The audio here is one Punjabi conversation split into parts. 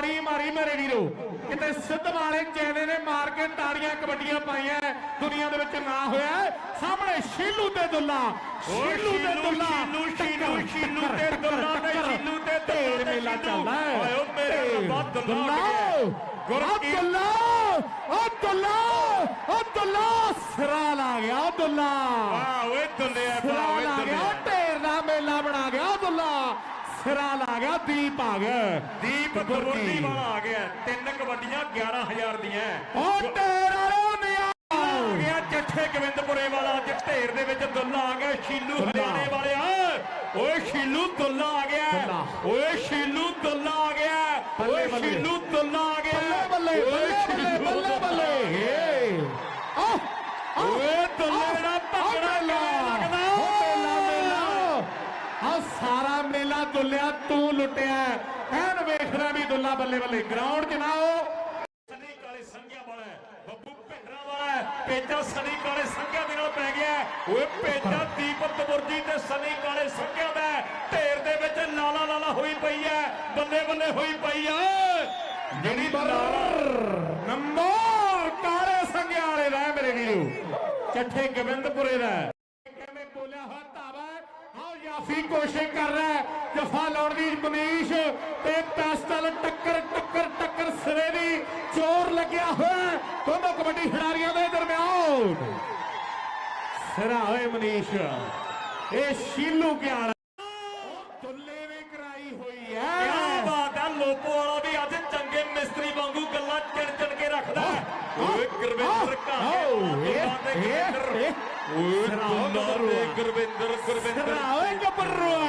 ਤਾੜੀ ਮਾਰੀ ਮੇਰੇ ਵੀਰੋ। ਕਿਤੇ ਸਿੱਧ ਵਾਲੇ ਚੈਨੇ ਨੇ ਮਾਰ ਕੇ ਤਾੜੀਆਂ ਕਬੱਡੀਆਂ ਪਾਈਆਂ ਦੁਨੀਆ ਦੇ ਵਿੱਚ ਨਾ ਹੋਇਆ। ਸਾਹਮਣੇ ਸ਼ੀਲੂ ਤੇ ਦੁੱਲਾ। ਸ਼ੀਲੂ ਤੇ ਦੁੱਲਾ। ਸ਼ੀਲੂ, ਸ਼ੀਲੂ, ਤੇ ਦੁੱਲਾ ਤੇ ਸ਼ੀਲੂ ਤੇ ਦੁੱਲਾ ਢੇਰ ਮੇਲਾ। ਚੱਲਦਾ ਹੈ। ਓਏ ਮੇਰੇ ਰੱਬਾ, ਦੁੱਲਾ ਦੁੱਲਾ। ਗੁਰਕੀਰਤ- ਦੁੱਲਾ ਓ ਦੁੱਲਾ ਓ ਦੁੱਲਾ। ਸਿਰਾ ਲਾ ਗਿਆ ਦੁੱਲਾ। ਵਾਹ ਓਏ ਸਿਰਾ ਵਾਹ ਓਏ ਲਾ ਗਿਆ। ਦੁੱਲਿਆ ਢੇਰ ਦਾ ਮੇਲਾ ਬਣਾ ਗਿਆ ਦੁੱਲਾ। ਸਿਰਾ ਲਾ ਗਿਆ ਦੀਪ ਆ ਗਿਆ। ਦੀਪ ਕਬੱਡੀ ਵਾਲਾ ਆ ਗਿਆ। ਤਿੰਨ ਕਬੱਡੀਆਂ 11000 ਦੀਆਂ। ਓ ਢੇਰ ਵਾਲਿਓ ਨਿਆ ਆ ਗਿਆ ਜੱਠੇ ਗੋਬਿੰਦਪੁਰੇ ਵਾਲਾ। ਅੱਜ ਢੇਰ ਦੇ ਵਿੱਚ ਦੁੱਲਾ ਆ ਗਿਆ। ਸ਼ੀਲੂ। ਹਰਿਆਣੇ ਵਾਲਿਆ। ਓਏ ਸ਼ੀਲੂ ਦੁੱਲਾ ਆ ਗਿਆ। ਓਏ ਸ਼ੀਲੂ ਦੁੱਲਾ ਆ ਗਿਆ। ਓਏ। ਸ਼ੀਲੂ ਦੁੱਲਾ ਆ ਗਿਆ। ਬੱਲੇ ਬੱਲੇ ਬੱਲੇ ਬੱਲੇ ਬੱਲੇ ਬੱਲੇ ਏ ਆ ਓਏ ਦੁੱਲੇ ਦਾ ਭੰਗੜਾ ਕਿਵੇਂ ਲੱਗਦਾ ਮੇਲਾ ਮੇਲਾ ਆ ਸਾਰਾ ਮੇਲਾ ਦੁੱਲਿਆ ਤੂੰ ਲੁੱਟਿਆ ਐਨ ਵੇਖਣਾ ਵੀ ਦੁੱਲਾ ਬੱਲੇ ਬੱਲੇ। ਗਰਾਊਂਡ 'ਚ ਨਾ ਉਹ ਸਨੀ ਕਾਲੇ ਸੰਗਿਆ ਵਾਲਾ ਹੈ, ਬੱਬੂ ਭਿੰਡਰਾਂ ਵਾਲਾ ਹੈ, ਪੇਚਾ ਸਨੀ ਕਾਲੇ ਸੰਗਿਆ ਦੇ ਨਾਲ ਪੈ ਗਿਆ ਹੈ। ਓਏ ਪੇਚਾ ਦੀਪਕ ਤਬੁਰਜੀ ਤੇ ਸਨੀ ਕਾਲੇ ਸੰਗਿਆ ਦਾ ਹੈ। ਢੇਰ ਦੇ ਵਿੱਚ ਲਾਲਾ ਲਾਲਾ ਹੋਈ ਪਈ ਹੈ। ਬੱਲੇ ਬੱਲੇ ਹੋਈ ਪਈ ਹੈ ਜਿਹੜੀ ਨੰਬਰ! ਕਾਲੇ ਸੰਗਿਆ ਵਾਲੇ ਦਾ ਹੈ ਮੇਰੇ ਵੀਰੋ। ਚੱਠੇ ਗੋਬਿੰਦਪੁਰੇ ਦਾ ਹੈ। ਕਿਵੇਂ ਬੋਲਿਆ ਹੋਇਆ ਧਾਵਾ ਹੈ। ਯਾਫੀ ਕੋਸ਼ਿਸ਼ ਕਰ ਰਿਹਾ ਹੈ? ਜਫਾ ਲਾਉਣ ਦੀ ਮਨੀਸ਼ ਤੇ ਪੈਸਟਲ ਟੱਕਰ ਟੱਕਰ ਟੱਕਰ ਸਿਰੇ ਦੀ ਜ਼ੋਰ ਲੱਗਿਆ ਹੋਇਆ ਦੋਨੋਂ ਕਬੱਡੀ ਖਿਡਾਰੀਆਂ ਦੇ ਦਰਮਿਆਨ। ਸਿਰਾ ਹੋਏ ਮਨੀਸ਼। ਇਹ ਸ਼ੀਲੂ ਗਿਆਲ ਦੁੱਲੇ ਨੇ ਕਰਾਈ ਹੋਈ ਹੈ। ਬਾਤ ਹੈ ਲੋਪੋ ਵਾਲਾ ਵੀ ਅੱਜ ਚੰਗੇ ਮਿਸਤਰੀ ਵਾਂਗੂ ਗੱਲਾਂ ਚਿਣ ਚਿਣ ਕੇ ਰੱਖਦਾ। ਓਏ ਗੁਰਵਿੰਦਰ ਗੁਰਵਿੰਦਰ। ਓਏ ਗੁਰਵਿੰਦਰ ਗੁਰਵਿੰਦਰ। ਸਿਰਾ ਹੋਏ ਗੱਭਰੂਆ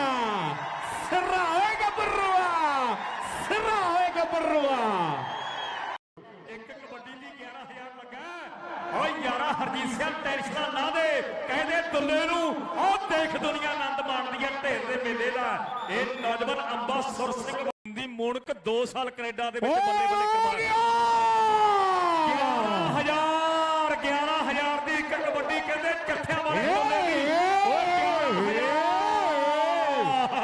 ਸਿਰਾ ਹੋਏ ਗੱਭਰੂਆ ਸਿਰਾ ਗੱਭਰੂਆ ਇੱਕ ਕਬੱਡੀ ਲਈ 11000 ਲੱਗਾ। ਓਏ ਯਾਰਾ ਹਰਜੀਤ ਸਿੰਘ ਟੈਨਸ਼ਨਾਂ ਨਾ ਦੇ। ਕਹਿੰਦੇ ਦੁੱਲੇ ਨੂੰ ਉਹ ਦੇਖ ਦੁਨੀਆ ਆਨੰਦ ਮਾਣਦੀ ਹੈ ਢੇਰ ਦੇ ਮੇਲੇ ਦਾ। ਇਹ ਨੌਜਵਾਨ ਅੰਬਾ ਸੁਰ ਸਿੰਘ ਦੀ ਮੁਣਕ 2 ਸਾਲ ਕੈਨੇਡਾ ਦੇ ਵਿੱਚ ਬੱਲੇ ਬੱਲੇ ਕਰਵਾ ਗਿਆ! 11000 11000 ਦੀ ਇੱਕ ਕਬੱਡੀ ਕਹਿੰਦੇ ਚੱਠਿਆਂ ਵਾਲੇ ਦੁੱਲੇ ਦੀ। ਓਏ 11000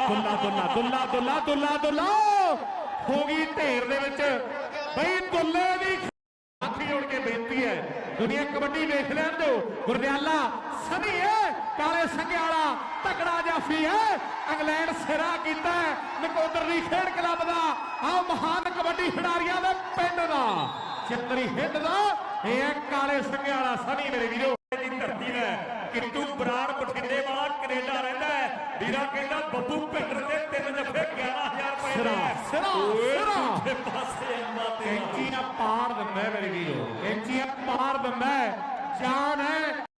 ਦੁੱਲਾ ਦੁੱਲਾ ਦੁੱਲਾ ਦੁੱਲਾ ਦੁੱਲਾ ਦੁੱਲਾ। ਹੋ ਗਈ ਢੇਰ ਦੇ ਵਿੱਚ। ਬਈ ਦੁੱਲੇ ਦੀ ਹੱਥ ਜੋੜ ਕੇ ਬੇਨਤੀ ਹੈ। ਦੁਨੀਆ ਕਬੱਡੀ ਵੇਖ ਲੈਣ ਦਿਓ। ਗੁਰਦਿਆਲਾ, ਸਨੀ ਹੈ ਕਾਲੇ ਸੰਘਿਆ ਤਕੜਾ ਜਾਫੀ ਹੈ ਇੰਗਲੈਂਡ ਸਿਰਾ ਕੀਤਾ ਨਕੋਦਰ ਦੀ ਖੇਡ ਕਲੱਬ ਦਾ ਆ ਮਹਾਨ ਕਬੱਡੀ ਖਿਡਾਰੀਆਂ ਦਾ ਪਿੰਡ ਦਾ। ਚਿੱਤਰੀ ਹਿੱਟ ਦਾ, ਇਹ ਹੈ ਕਾਲੇ ਸੰਘਿਆਲਾ ਵਾਲਾ ਸਨੀ ਮੇਰੇ ਵੀਰੋ। ਦੀ ਧਰਤੀ ਹੈ ਕਿੱਟੂ ਬਰਾੜ ਬਠਿੰਡੇ ਵਾਲਾ ਕੈਨੇਡਾ ਰਹਿੰਦਾ ਹੈ। ਵੀਰਾ ਕਹਿੰਦਾ ਬੱਬੂ ਭਿੰਡਰ ਦੇ ਤਿੰਨ ਜਫੇ 11000 ਸਿਰਾ, ਸਿਰਾ, ਸਿਰਾ। ਦੂਜੇ ਪਾਸੇ ਇੰਨਾ ਤੇ ਪਾੜ ਦਿੰਦਾ ਹੈ ਮੇਰੇ ਵੀਰੋ। ਕੈਂਚੀ ਪਾੜ ਦਿੰਦਾ ਹੈ। ਜਾਨ ਹੈ।